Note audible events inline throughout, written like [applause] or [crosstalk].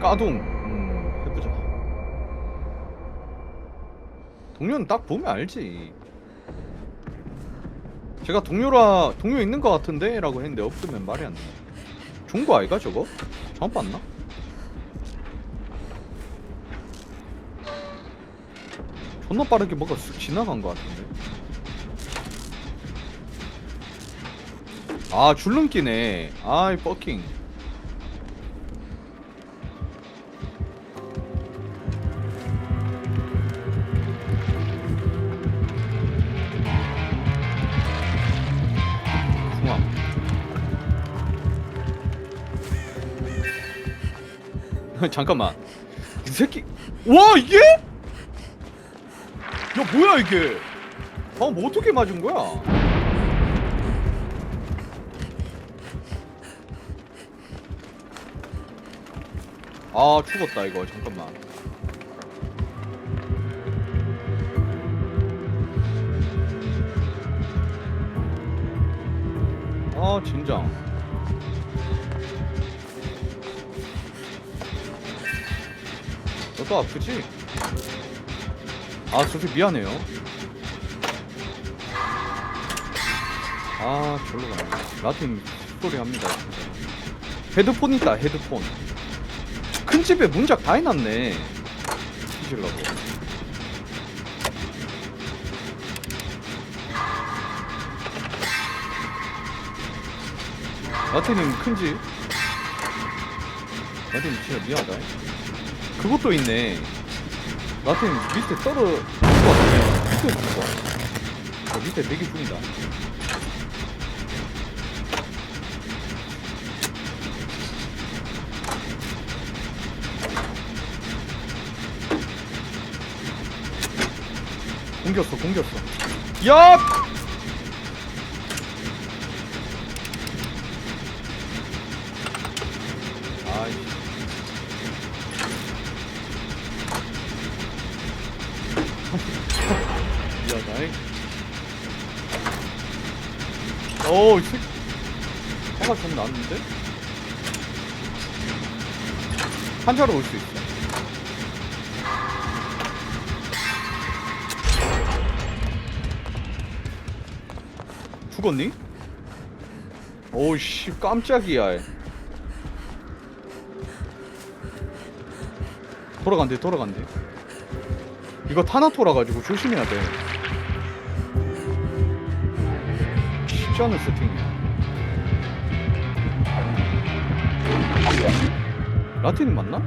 까둥 음 해보자. 동료는 딱 보면 알지. 제가 동료라 동료 있는 것 같은데? 라고 했는데 없으면 말이 안 돼. 종구 아이가 저거? 잘못 봤나? 존나 빠르게 뭐가 쓱 지나간 것 같은데? 아 줄넘기네. 아이 퍼킹 [laughs] 잠깐만. 이 새끼. 와 이게? 야 뭐야 이게? 아뭐 어떻게 맞은 거야? 아 죽었다 이거. 잠깐만. 아 진정 너도 아프지? 아 소피 미안해요. 아 절로 가네. 라틴 소리 합니다. 헤드폰 있다 헤드폰. 큰 집에 문짝 다 해놨네. 뒤질라고. 라틴님 큰집? 라틴 진짜 미안하다 그것도 있네. 라틴 밑에 떨어 죽어 밑에 죽어 저 밑에 대기 중이다. 공겼어 공겼어. 야! 아이씨 미안하다 어이 새끼 화가 좀 났는데? 한자로 올 수 있어 죽었니? 오우씨 깜짝이야 돌아간대 돌아간대 이거 타나토라 가지고 조심해야 돼 않은 세팅이야 라틴이 맞나?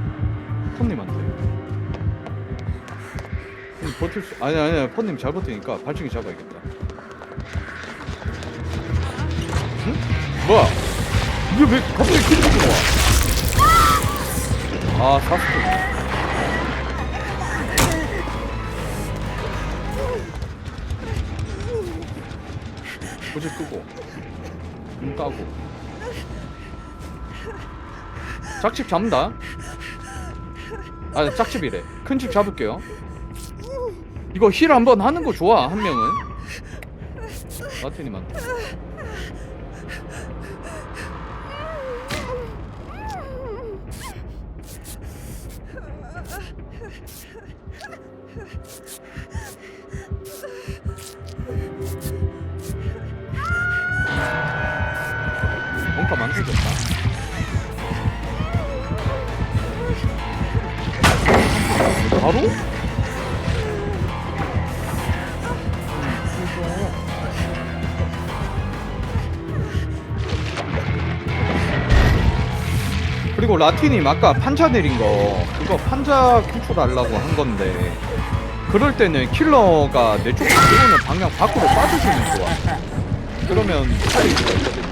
폰님한테 폰 버틸 수 아니 아니 폰님 잘 버티니까 발등이 잡아야겠다 응? 뭐야? 이게 왜 갑자기 킬이 들어와? 아, 사스트. 고지 끄고, 눈 따고. 짝집 잡는다. 아, 짝집이래. 큰 집 잡을게요. 이거 힐 한번 하는 거 좋아, 한 명은. 라틴님한테. 만들겠다. 바로? 그리고 라틴님 아까 판자 내린 거 그거 판자 컨트롤하려고 한 건데 그럴 때는 킬러가 내 쪽으로 들어오는 방향 밖으로 빠져주면 좋아 그러면 살릴 수가 있거든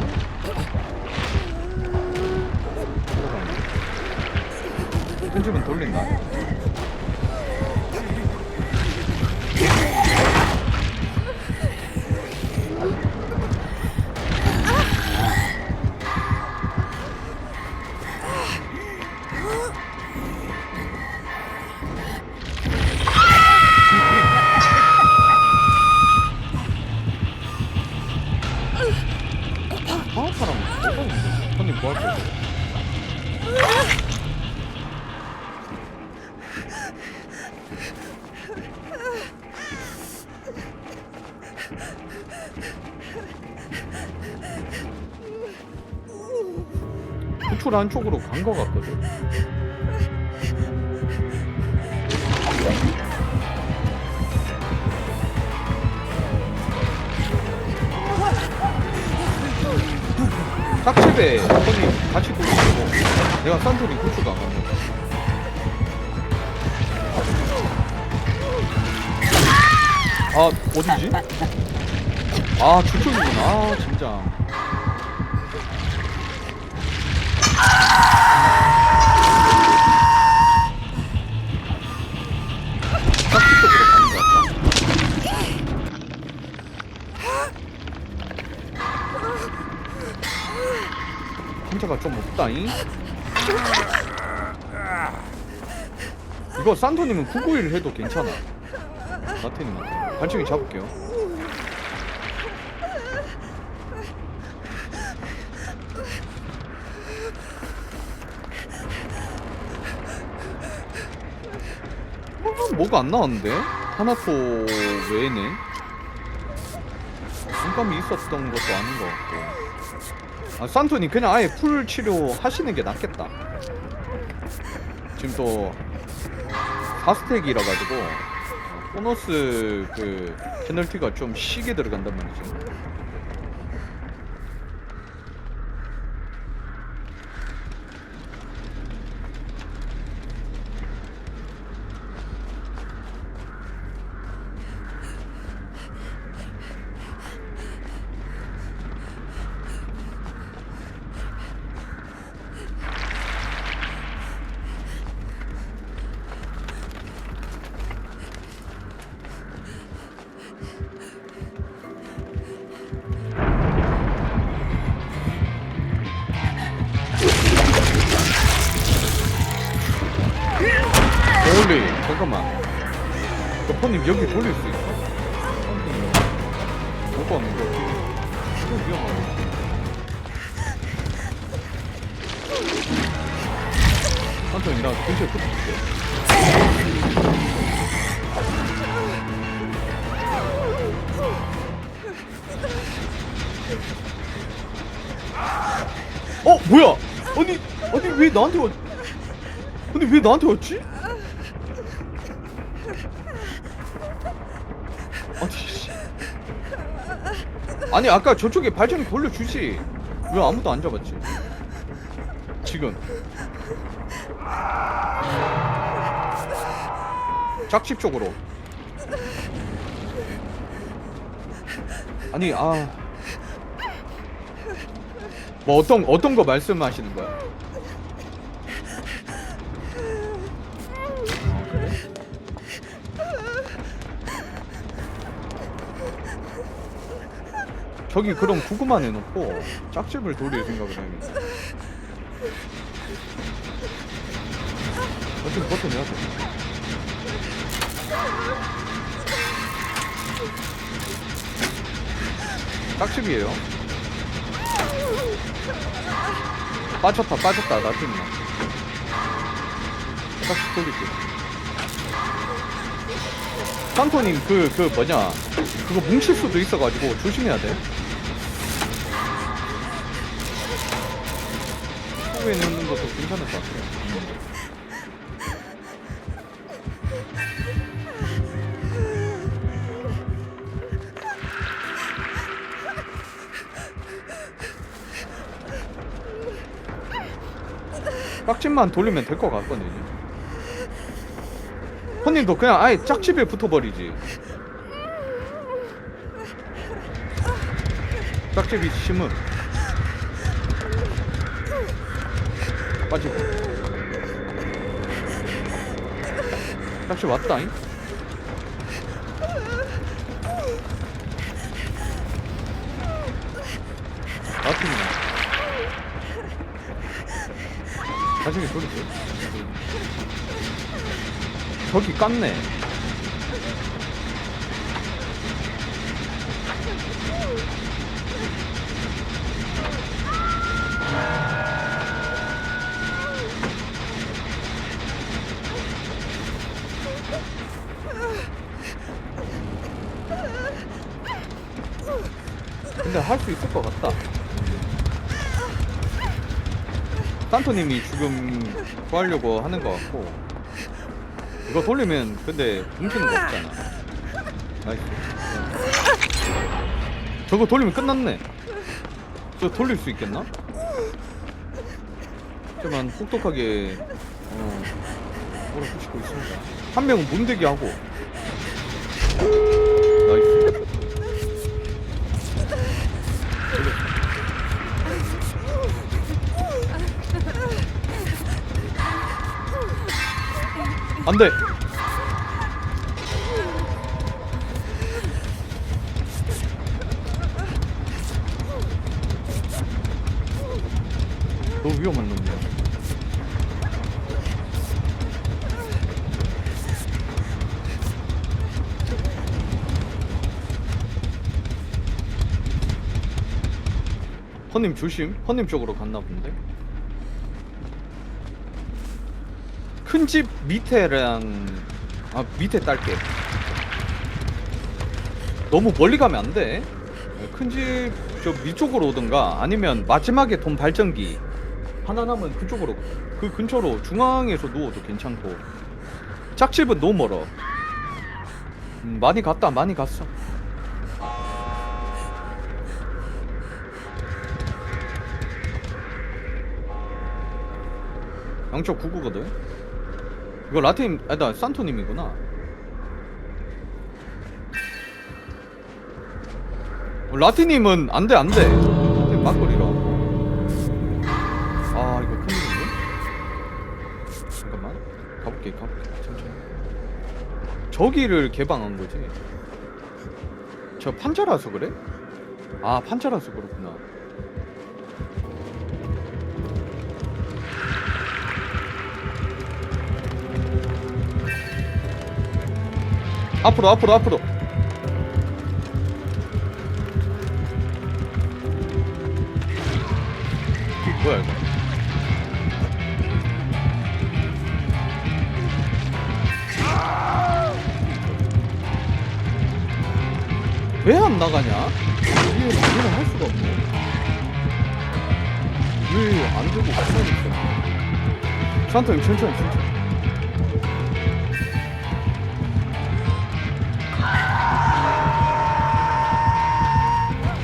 편집은 돌린다 구출 안쪽으로 간거 같거든. 짝집에 손님 같이 돌리고 내가 산토리 구출 안 거. 아 어디지? 아 저쪽이구나 아, 진짜 없다잉 이거 산토님은 991 해도 괜찮아. 마테님한테 반칙이 잡을게요. 어, 뭐가 안 나왔는데? 하나토 외에는? 눈감이 있었던 것도 아닌 것 같고 아 산토니 그냥 아예 풀 치료 하시는 게 낫겠다. 지금 또 4스택이라 가지고 보너스 그 페널티가 좀 시게 들어간단 말이지 잠깐만. 여포님 여기 돌릴 수 있어? 못 봤는데 좀 위험하네 한턴이 나 근처에 붙어줄게 어 뭐야? 아니 아니 왜 나한테 왔 근데 왜 나한테 왔지? 아니 아까 저쪽에 발전기 돌려주지 왜 아무도 안 잡았지? 지금 작집 쪽으로 아니 아 뭐 어떤 어떤 거 말씀하시는 거야? 저기 그럼 구구만 해놓고 짝집을 돌릴 생각을 해야겠다. 어쨌든 버텨내야 돼. 짝집이에요. 빠졌다, 빠졌다, 나중에. 짝집 돌릴게. 산토님 그, 그 뭐냐. 그거 뭉칠 수도 있어가지고 조심해야 돼. 후에 넣는 것도 괜찮을 것 같아요. 짝집만 돌리면 될 것 같거든요. 손님도 그냥 아예 짝집에 붙어버리지. 짝집이 심음. 빠지고. 짝집 왔다잉? 왔습니다. 나중에 돌릴게요. 저기 깠네. 근데 할 수 있을 것 같다. 산토님이 지금 구하려고 하는 것 같고 이거 돌리면 근데 뭉치는 거 없잖아 나이스 저거 돌리면 끝났네 저 돌릴 수 있겠나? 하지만 혹독하게 어 몰아붙이고 있습니다. 한 명은 문대기 하고. 나이스. 안 돼. 너무 위험한 놈 허님 조심. 허님 쪽으로 갔나 본데. 큰 집 밑에랑 아 밑에 딸게. 너무 멀리 가면 안 돼. 큰 집 저 위쪽으로 오든가 아니면 마지막에 돈 발전기 하나 남은 그쪽으로 그 근처로 중앙에서 누워도 괜찮고. 짝집은 너무 멀어. 음, 많이 갔다 많이 갔어 양쪽 99거든. 이거 라테임 아니다 산토님이구나. 어, 라티님은 안돼 안돼. 막걸리라 아 이거 큰일인데? 잠깐만. 가볼게 가볼게. 천천히. 저기를 개방한 거지? 저 판자라서 그래? 아 판자라서 그렇구나 앞으로 앞으로 앞으로. 뭐야 이거? 왜 안 나가냐? 이게 이해를 할 수가 없네. 왜 안 되고 가만히 있어. 산토님 천천히 천천히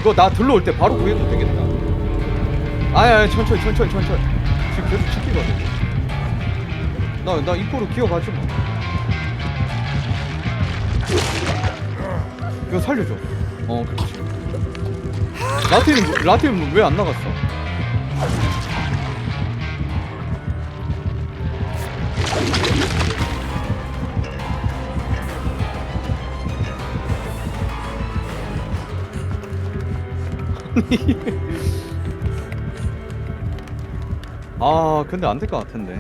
이거 나 들러올 때 바로 구해도 되겠다. 아니, 천천히, 천천히, 천천히. 지금 계속 지키거든. 나, 나 입구로 기어가지 뭐. 이거 살려줘. 어, 그렇지. 라틴, 라틴 왜 안 나갔어? [laughs] 아, 근데 안 될 것 같은데.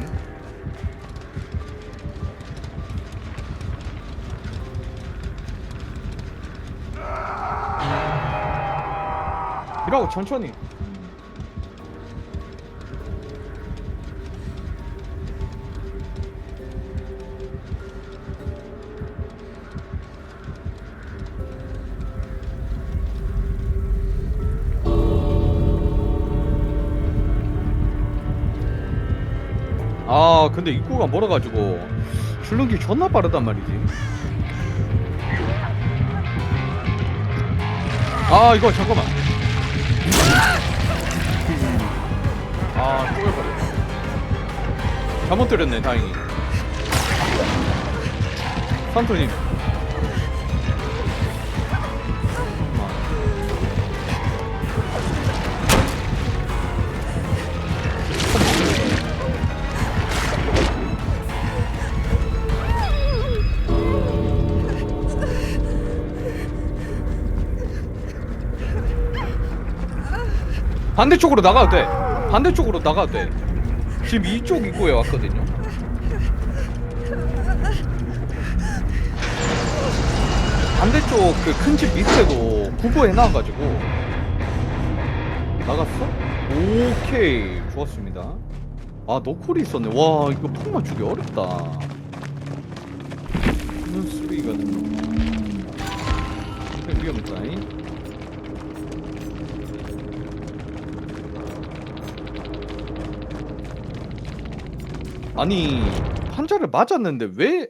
이러고 천천히. 아 근데 입구가 멀어가지고 줄넘기 존나 빠르단 말이지. 아 이거 잠깐만. 아 꼬여버렸다 잘못 때렸네 다행히. 산토님 반대쪽으로 나가도 돼. 반대쪽으로 나가도 돼. 지금 이쪽 입구에 왔거든요. 반대쪽 그 큰 집 밑에도 구보해 놔가지고 나갔어? 오케이 좋았습니다. 아 너콜이 있었네. 와 이거 폭 맞추기 어렵다. 무슨 소리거 아니 판자를 맞았는데 왜